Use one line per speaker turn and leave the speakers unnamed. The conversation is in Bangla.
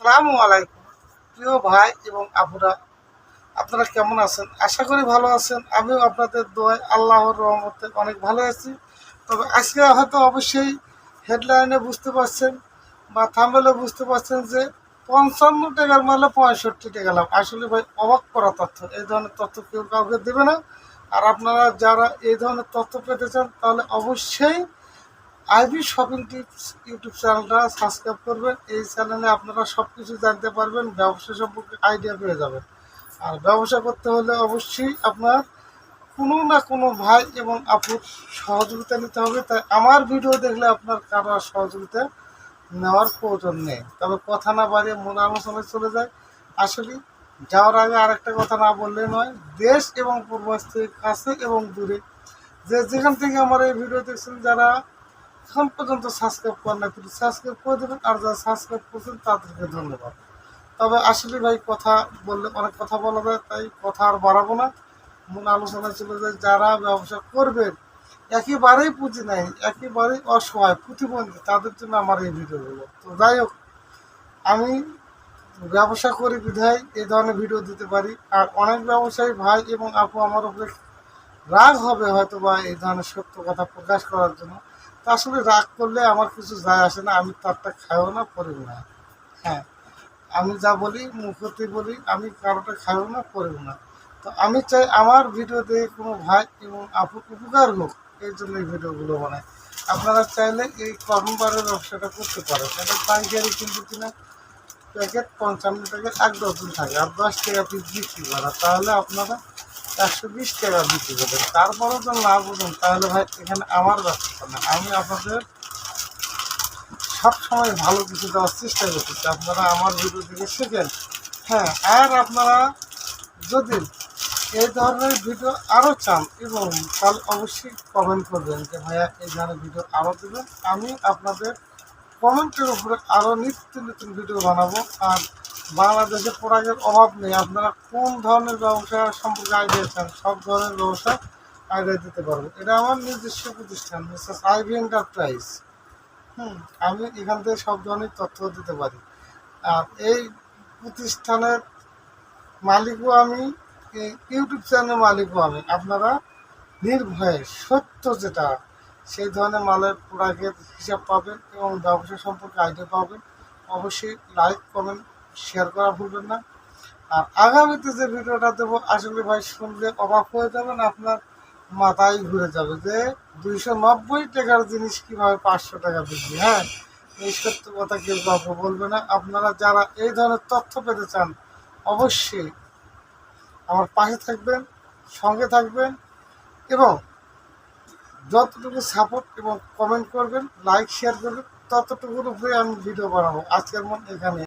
সালামু আলাইকুম। প্রিয় ভাই এবং আপুরা, আপনারা কেমন আছেন? আশা করি ভালো আছেন। আমিও আপনাদের দোয়ায় আল্লাহর রহমতে অনেক ভালো আছি। তবে আজকে হয়তো অবশ্যই হেডলাইনে বুঝতে পারছেন বা থামবেলে বুঝতে পারছেন যে পঞ্চান্ন টাকার মালে পঁয়ষট্টি টাকা লাভ আসলে ভাই অবাক করা তথ্য। এই ধরনের তথ্য কেউ কাউকে দেবে না। আর আপনারা যারা এই ধরনের তথ্য পেতে চান, তাহলে অবশ্যই আইবি শপিং টিপস ইউটিউব চ্যানেলটা সাবস্ক্রাইব করবেন। এই চ্যানেলে আপনারা সব কিছু জানতে পারবেন, ব্যবসা সম্পর্কে আইডিয়া পেয়ে যাবেন। আর ব্যবসা করতে হলে অবশ্যই আপনার কোনো না কোনো ভাই এবং আপুর সহযোগিতা নিতে হবে। তাই আমার ভিডিও দেখলে আপনার কারও সহযোগিতা নেওয়ার প্রয়োজন নেই। তবে কথা না বাড়িয়ে মূল আলোচনায় চলে যায় আসলে যাওয়ার আগে আরেকটা কথা না বললে নয়, দেশ এবং পূর্বাস কাছে এবং দূরে। যে যেখান থেকে আমার এই ভিডিও দেখছেন, যারা এখন পর্যন্ত সাবস্ক্রাইব করেন না প্লিজ সাবস্ক্রাইব করে দেবেন, আর যারা সাবস্ক্রাইব করছেন তাদেরকে ধন্যবাদ। তবে আসলে ভাই কথা বললে, অনেক কথা বলা যায়, তাই কথা আর বাড়াবো না। মূল আলোচনায় চলে যায় যারা ব্যবসা করবেন, একেবারেই পুঁজি নাই, একেবারেই অসহায়, প্রতিবন্ধী, তাদের জন্য আমার এই ভিডিও ভিডিওগুলো তো যাই হোক, আমি ব্যবসা করি বিধায় এই ধরনের ভিডিও দিতে পারি, আর অনেক ব্যবসায়ী ভাই এবং আপু আমার উপরে রাগ হবে হয়তো বা এই ধরনের সত্য কথা প্রকাশ করার জন্য। আসলে রাগ করলে আমার কিছু যায় আসে না, আমি তারটা খাইও না করিও না। হ্যাঁ আমি যা বলি, মুখতে বলি, আমি কারোটা খাইও না করিও না। তো আমি চাই আমার ভিডিও দেখে কোনো ভাই এবং আপু উপকার হোক, এই জন্য এই ভিডিওগুলো বানাই। আপনারা চাইলে এই কর্মবারের ব্যবসাটা করতে পারেন। এটা পাইকারি কিন্তু কিনা, প্যাকেট পঞ্চান্ন প্যাকেট এক ডজন থাকে, আর দশ টাকা পিস বিক্রি করা। তাহলে আপনারা একশো বিশ টাকা বিক্রি করবেন। তারপরেও তো না বুঝুন তাহলে ভাই, এখানে আমার ব্যবসা না। আমি আপনাদের সব সময় ভালো কিছু দেওয়ার চেষ্টা করতেছি। আপনারা আমার ভিডিও থেকে শেখেন। হ্যাঁ আর আপনারা যদি এই ধরনের ভিডিও আরও চান এবং তাহলে অবশ্যই কমেন্ট করবেন যে, ভাইয়া, এই ধরনের ভিডিও আরও দেবেন। আমি আপনাদের কমেন্টের উপরে আরও নিত্য নতুন ভিডিও বানাবো। আর বাংলাদেশে প্রোডাক্টের অভাব নেই। আপনারা কোন ধরনের ব্যবসা সম্পর্কে আইডিয়া চান সব ধরনের ব্যবসা আইডিয়া দিতে পারব। এটা আমার নিজস্ব প্রতিষ্ঠান মিসেস আইভি এন্টারপ্রাইজ। হুম, আমি এখান থেকে সব ধরনের তথ্য দিতে পারি। আর এই প্রতিষ্ঠানের মালিকও আমি, এই ইউটিউব চ্যানেলের মালিকও আমি। আপনারা নির্ভয়ে সত্য যেটা, সেই ধরনের মালের প্রোডাক্টের হিসাব পাবেন এবং ব্যবসা সম্পর্কে আইডিয়া পাবেন। অবশ্যই লাইক, কমেন্ট শেয়ার করা ভুলবেন না। আর আগামীতে যে ভিডিওটা দেবো, আসলে ভাই শুনলে অবাক হয়ে যাবেন, আপনার মাথায় ঘুরে যাবে যে দুইশো নব্বই টাকার জিনিস কীভাবে পাঁচশো টাকা বিক্রি হ্যাঁ? এই সত্য কথা কেউ কাউকে বলবে না। আপনারা যারা এই ধরনের তথ্য পেতে চান, অবশ্যই আমার পাশে থাকবেন, সঙ্গে থাকবেন এবং যতটুকু সাপোর্ট এবং কমেন্ট করবেন লাইক শেয়ার করবেন, ততটুকুর উপরে আমি ভিডিও বানাবো। আজকের মন এখানে।